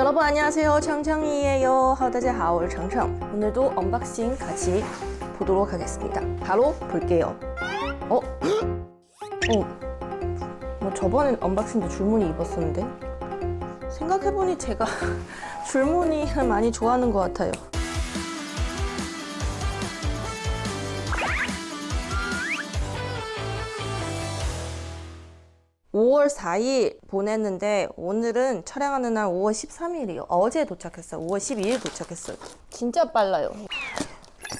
여러분 안녕하세요. 청청이에요. 하루 다자 오늘 청청 오늘도 언박싱 같이 보도록 하겠습니다. 바로 볼게요. 어? 어? 뭐 저번 언박싱도 줄무늬 입었었는데? 생각해보니 제가 줄무늬를 많이 좋아하는 것 같아요. 5월 4일 보냈는데 오늘은 촬영하는 날 5월 13일이요. 어제 도착했어요. 5월 12일 도착했어요. 진짜 빨라요.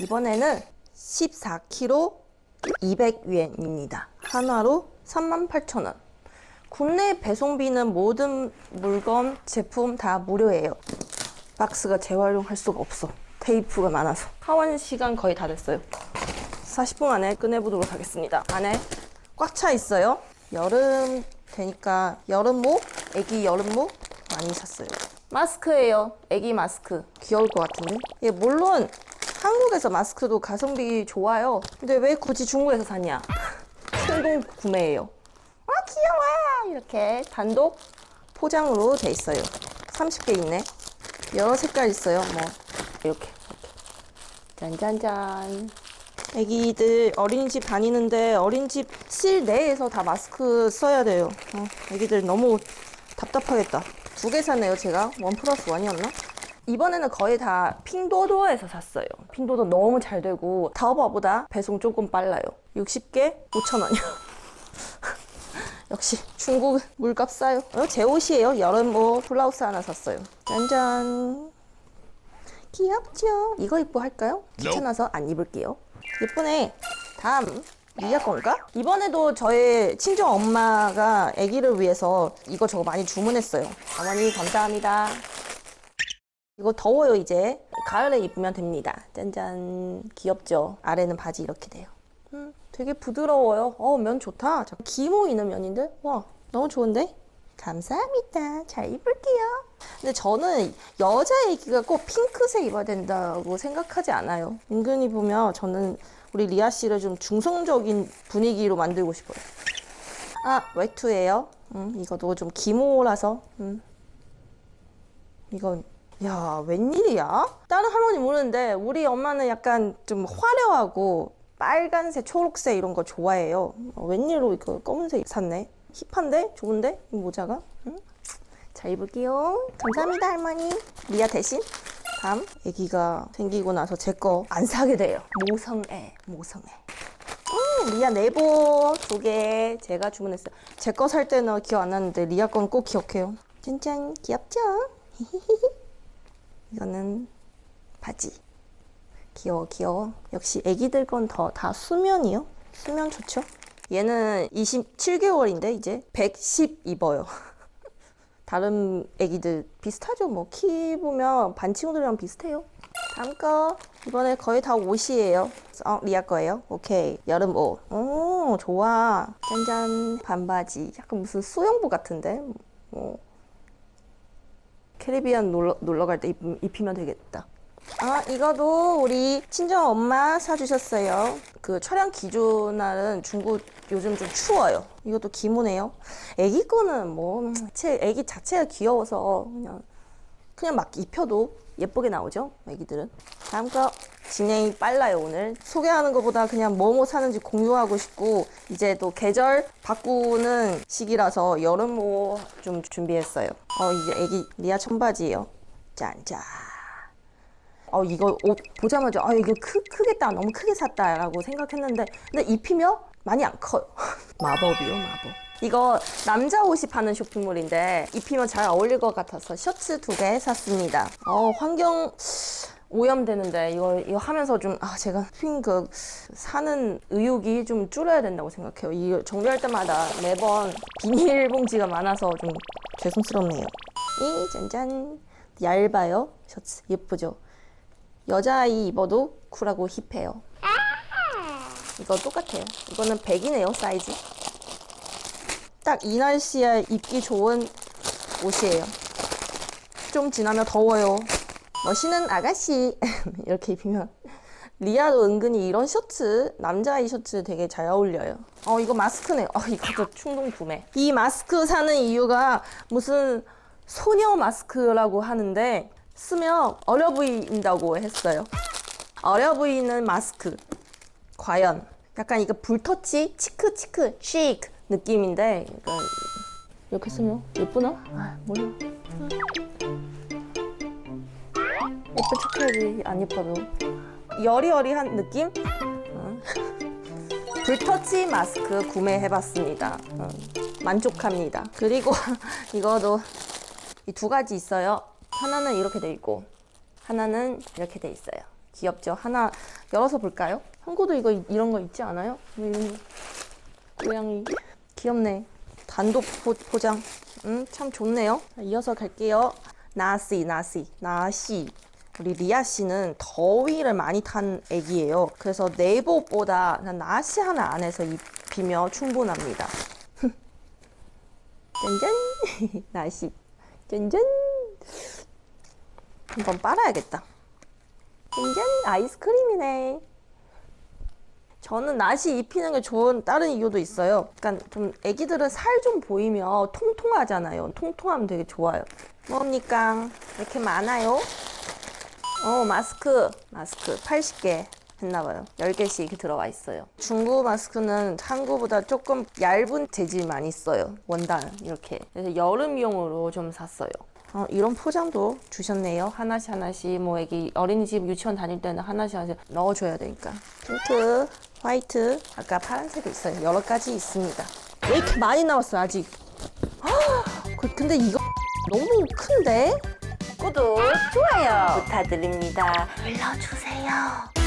이번에는 14kg 200위엔입니다. 한화로 38,000원. 국내 배송비는 모든 물건, 제품 다 무료예요. 박스가 재활용할 수가 없어. 테이프가 많아서. 하원 시간 거의 다 됐어요. 40분 안에 끝내보도록 하겠습니다. 안에 꽉 차 있어요. 여름 되니까 여름목, 애기 여름목 많이 샀어요. 마스크예요. 애기 마스크. 귀여울 것 같은데? 예, 물론 한국에서 마스크도 가성비 좋아요. 근데 왜 굳이 중국에서 샀냐? 충동 구매예요. 아 귀여워! 이렇게 단독 포장으로 돼 있어요. 30개 있네. 여러 색깔 있어요. 뭐 이렇게. 이렇게. 짠짠짠. 애기들 어린이집 다니는데 어린이집 실내에서 다 마스크 써야 돼요. 어, 애기들 너무 답답하겠다. 두 개 샀네요, 제가. 원 플러스 원이었나? 이번에는 거의 다 핑도도에서 샀어요. 핑도도 너무 잘 되고 타오바오보다 배송 조금 빨라요. 60개 5,000원이요. 역시 중국 물값 싸요. 어, 제 옷이에요. 여름 옷 블라우스 하나 샀어요. 짠짠. 귀엽죠? 이거 입고 할까요? 귀찮아서 안 입을게요. 예쁘네. 다음 리아 건가? 이번에도 저의 친정 엄마가 아기를 위해서 이거 저거 많이 주문했어요. 어머니 감사합니다. 이거 더워요 이제 가을에 입으면 됩니다. 짠짠 귀엽죠? 아래는 바지 이렇게 돼요. 음, 되게 부드러워요. 어, 면 좋다. 저 기모 있는 면인데? 와, 너무 좋은데? 감사합니다. 잘 입을게요. 근데 저는 여자 애기가 꼭 핑크색 입어야 된다고 생각하지 않아요. 은근히 보면 저는 우리 리아 씨를 좀 중성적인 분위기로 만들고 싶어요. 아, 외투예요. 음, 이거도 좀 기모라서. 음. 이건 야 웬일이야? 다른 할머니 모르는데 우리 엄마는 약간 좀 화려하고 빨간색, 초록색 이런 거 좋아해요. 어, 웬일로 이거 검은색 샀네. 힙한데? 좋은데? 이 모자가? 응? 잘 입을게요. 감사합니다 할머니. 리아 대신 다음 아기가 생기고 나서 제 거 안 사게 돼요. 모성애, 모성애. 음, 리아 네보 두 개 제가 주문했어요. 제 거 살 때는 기억 안 나는데 리아 건 꼭 기억해요. 짠짠 귀엽죠? 이거는 바지. 귀여워 귀여워. 역시 애기들 건 더 다 수면이요. 수면 좋죠? 얘는 27개월인데 이제 110 입어요. 다른 애기들 비슷하죠? 뭐 키 보면 반 친구들이랑 비슷해요. 다음 거 이번에 거의 다 옷이에요. 어, 리아 거예요. 오케이 여름 옷. 오 좋아. 짠짠 반바지. 약간 무슨 수영복 같은데. 뭐 캐리비안 놀러, 놀러 갈 때 입히면 되겠다. 아, 이거도 우리 친정 엄마 사주셨어요. 그 촬영 기준 날은 중국 요즘 좀 추워요. 이것도 기모네요. 애기 거는 뭐, 제 애기 자체가 귀여워서 그냥, 그냥 막 입혀도 예쁘게 나오죠. 애기들은. 다음 거. 진행이 빨라요, 오늘. 소개하는 것보다 그냥 뭐뭐 사는지 공유하고 싶고, 이제 또 계절 바꾸는 시기라서 여름 옷 좀 준비했어요. 어, 이제 애기 리아 청바지예요. 짠짠. 어 이거 옷 보자마자 아 이거 크, 크겠다 너무 크게 샀다라고 생각했는데 근데 입히면 많이 안 커요. 마법이요 마법. 이거 남자 옷이 파는 쇼핑몰인데 입히면 잘 어울릴 것 같아서 셔츠 두 개 샀습니다. 어 환경 오염되는데 이거 이거 하면서 좀 아 제가 핑그 사는 의욕이 좀 줄여야 된다고 생각해요. 이 정리할 때마다 매번 비닐봉지가 많아서 좀 죄송스럽네요. 이 짠짠. 얇아요 셔츠. 예쁘죠 여자아이 입어도 쿨하고 힙해요. 이거 똑같아요. 이거는 100이네요, 사이즈. 딱 이 날씨에 입기 좋은 옷이에요. 좀 지나면 더워요. 멋있는 아가씨. 이렇게 입히면. 리아도 은근히 이런 셔츠, 남자아이 셔츠 되게 잘 어울려요. 어, 이거 마스크네요. 어, 이것도 충동 구매. 이 마스크 사는 이유가 무슨 소녀 마스크라고 하는데 쓰면 어려 보인다고 했어요. 어려 보이는 마스크. 과연 약간 이거 불터치 치크 치크 시크 느낌인데 약간 이렇게 쓰면 예쁘나? 아 몰라. 예쁜 척해야지 안 예뻐도 여리여리한 느낌? 어. 불터치 마스크 구매해봤습니다. 어, 만족합니다. 그리고 이거도 이 두 가지 있어요. 하나는 이렇게 돼 있고 하나는 이렇게 돼 있어요. 귀엽죠? 하나 열어서 볼까요? 한국도 이거 이런 거 있지 않아요? 뭐 이런 거. 고양이 귀엽네. 단독 포, 포장. 음, 참 좋네요. 자, 이어서 갈게요. 나시, 나시, 나시. 우리 리아 씨는 더위를 많이 탄 애기예요. 그래서 내복보다 나시 하나 안에서 입히면 충분합니다. 짠짠 나시 짠짠 한번 빨아야겠다. 짠짠 아이스크림이네. 저는 나시 입히는 게 좋은 다른 이유도 있어요. 그러니까 좀 애기들은 살 좀 보이면 통통하잖아요. 통통하면 되게 좋아요. 뭡니까? 이렇게 많아요? 어, 마스크. 마스크 80개 했나봐요. 10개씩 이렇게 들어와 있어요. 중국 마스크는 한국보다 조금 얇은 재질 많이 써요. 원단, 이렇게. 그래서 여름용으로 좀 샀어요. 어, 이런 포장도 주셨네요. 하나씩 하나씩 뭐 애기 어린이집 유치원 다닐 때는 하나씩 하나씩 넣어줘야 되니까. 핑크, 화이트, 아까 파란색도 있어요. 여러 가지 있습니다. 왜 이렇게 많이 나왔어 아직? 그- 근데 이거 너무 큰데? 구독, 좋아요 부탁드립니다. 눌러주세요.